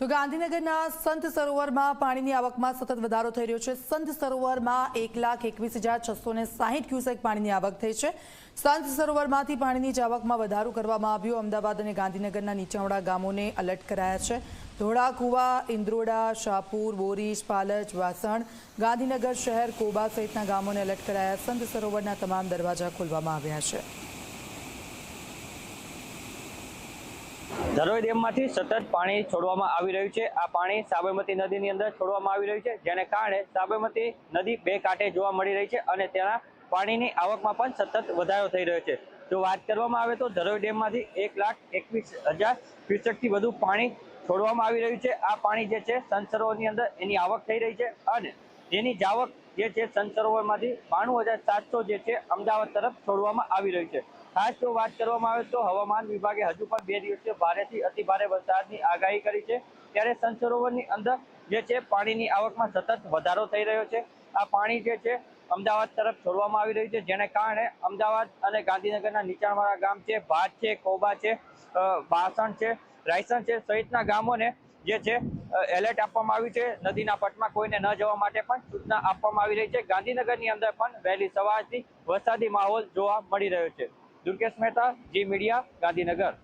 તો ગાંધીનગરના સંત સરોવરમાં પાણીની આવકમાં સતત વધારો થઈ રહ્યો છે. સંત સરોવરમાં એક લાખ એકવીસ હજાર છસો ને સાહીઠ ક્યુસેક પાણીની આવક થઈ છે. સંત સરોવરમાંથી પાણીની જ આવકમાં વધારો કરવામાં આવ્યો. અમદાવાદ અને ગાંધીનગરના નીચાણવાળા ગામોને એલર્ટ કરાયા છે. ધોળાકુવા ઇન્દ્રોડા શાહપુર, બોરીજ, પાલજ, વાસણ, ગાંધીનગર શહેર, કોબા સહિતના ગામોને એલર્ટ કરાયા. સંત સરોવરના તમામ દરવાજા ખોલવામાં આવ્યા છે. ધરોઈ ડેમમાંથી સતત પાણી છોડવામાં આવી રહ્યું છે. આ પાણી સાબરમતી નદીની અંદર છોડવામાં આવી રહ્યું છે, જેને કારણે સાબરમતી નદી બે કાંઠે જોવા મળી રહી છે અને તેના પાણીની આવકમાં પણ સતત વધારો થઈ રહ્યો છે. જો વાત કરવામાં આવે તો ધરોઈ ડેમમાંથી એક લાખ એકવીસ હજાર ક્યુસેકથી વધુ પાણી છોડવામાં આવી રહ્યું છે. આ પાણી જે છે, સંસરોવરની અંદર એની આવક થઈ રહી છે અને જેની જાવક જે છે, સંસરોવરમાંથી બાણું હજાર સાતસો જે છે, અમદાવાદ તરફ છોડવામાં આવી રહ્યું છે. ખાસ જો વાત કરવામાં આવે તો હવામાન વિભાગે હજુ પણ બે દિવસથી ભારેથી અતિ ભારે વરસાદની આગાહી કરી છે. ત્યારે સંત સરોવરની અંદર જે છે પાણીની આવકમાં સતત વધારો થઈ રહ્યો છે. આ પાણી જે છે અમદાવાદ તરફ છોડવામાં આવી રહ્યું છે. જેને કારણે અમદાવાદ અને ગાંધીનગરના નીચાણવાળા ગામ છે, ભાત છે કોબા છે વાસણ છે, રાયસણ છે સહિતના ગામોને જે છે એલર્ટ આપવામાં આવ્યું છે. નદીના પટમાં કોઈને ન જવા માટે પણ સૂચના આપવામાં આવી રહી છે. ગાંધીનગરની અંદર પણ વહેલી સવારથી વરસાદી માહોલ જોવા મળી રહ્યો છે. Durgesh Mehta Zee Media Gandhinagar.